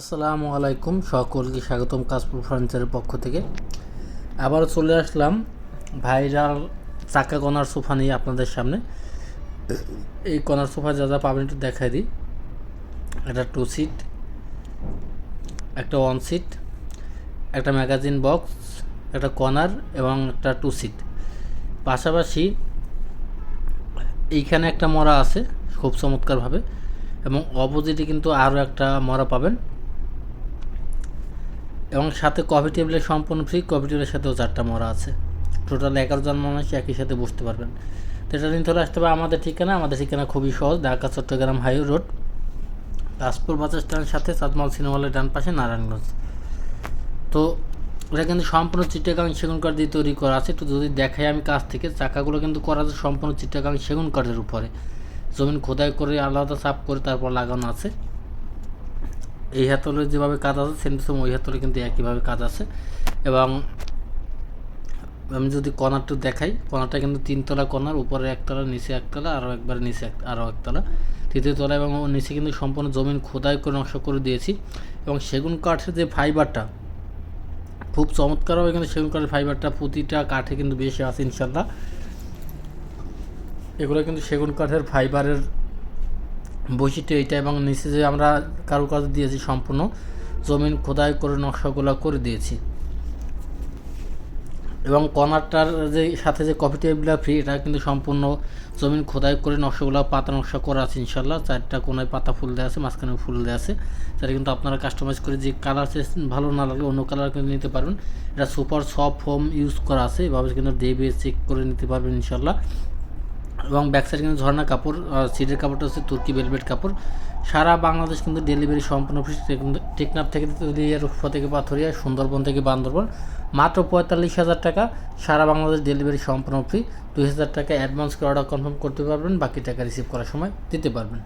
আসসালামু আলাইকুম, সকলকে স্বাগতম কাশপুর ফার্নিচারের পক্ষ থেকে। আবার চলে আসলাম ভাইরাল চাকা কনার সোফা নিয়ে আপনাদের সামনে। এই কনার সোফা যা যা পাবেন একটু দেখাই দিই। একটা টু সিট একটা ওয়ান সিট একটা ম্যাগাজিন বক্স একটা কর্নার এবং একটা টু সিট পাশাপাশি এইখানে একটা মরা আছে, খুব চমৎকারভাবে, এবং অপোজিটে কিন্তু আরও একটা মরা পাবেন। এবং সাথে কফি টেবিলে সম্পূর্ণ ফ্রি কফি টেবিলের সাথেও চারটা মরা আছে। টোটাল এগারো জন মানুষ একই সাথে বসতে পারবেন। তো এটা নিতে হলে আসতে হবে আমাদের ঠিকানা। আমাদের ঠিকানা খুবই সহজ, Dhaka, Chattogram high road Kashpur bus স্ট্যান্ডের সাথে চাঁদমাল সিনেমা হলের ডান পাশে নারায়ণগঞ্জ। তো এটা কিন্তু সম্পূর্ণ চিটাগাং সেগুন কাঠ দিয়ে তৈরি করা আছে। একটু যদি দেখাই আমি কাছ থেকে, চাকাগুলো কিন্তু করা আছে সম্পূর্ণ চিটাগাং সেগুন কাঠের উপরে। জমিন খোদাই করে আলাদা চাপ করে তারপর লাগানো আছে। এই হাতলের যেভাবে কাজ আছে সেম সেম ওই হাতলে কিন্তু একইভাবে কাজ আছে। এবং আমি যদি কর্নারটা দেখাই কর্নারটা কিন্তু তিনতলা কর্নার উপরে একতলা, নিচে একতলা আরও একবার নিচে এক- আরও একতলা। তৃতীয় তলা এবং নিচে কিন্তু সম্পূর্ণ জমিন খোদাই করে নকশা করে দিয়েছি। এবং সেগুন কাঠের যে ফাইবারটা খুব চমৎকার চমৎকারভাবে কিন্তু সেগুন কাঠের ফাইবারটা প্রতিটা কাঠে কিন্তু বেশি আছে ইনশাল্লাহ এগুলো কিন্তু সেগুন কাঠের ফাইবারের বৈশিষ্ট্য এইটা এবং নিচে যে আমরা কারুকাজ দিয়েছি সম্পূর্ণ, জমিন খোদাই করে, নকশাগুলো করে দিয়েছি। এবং কর্নারটার যে সাথে যে কফি টেবিলটা ফ্রি এটা কিন্তু সম্পূর্ণ জমিন খোদাই করে, নকশাগুলো পাতা নকশা করা আছে ইনশাল্লাহ চারটা কোনায় পাতা ফুল দেওয়া আছে, মাঝখানে ফুল দেওয়া আছে। সেটা কিন্তু আপনারা কাস্টমাইজ করে যে কালার ভালো না লাগলে অন্য কালার কিন্তু নিতে পারবেন। এটা সুপার সফট ফোম ইউজ করা আছে, এভাবে কিন্তু দেবে চেক করে নিতে পারবেন ইনশাল্লাহ এবং ব্যাক সাইড কিন্তু ঝর্ণা কাপড় সিটের কাপড়টা হচ্ছে তুর্কি ভেলভেট কাপড়। সারা বাংলাদেশ কিন্তু ডেলিভারি সম্পূর্ণ ফ্রি টেকনাফ থেকে তেতুলিয়া থেকে পাথরিয়া, সুন্দরবন থেকে বান্দরবন। মাত্র পঁয়তাল্লিশ হাজার টাকা, সারা বাংলাদেশ ডেলিভারি সম্পূর্ণ ফ্রি দুই হাজার টাকা অ্যাডভান্স করে অর্ডার কনফার্ম করতে পারবেন, বাকি টাকা রিসিভ করার সময় দিতে পারবেন।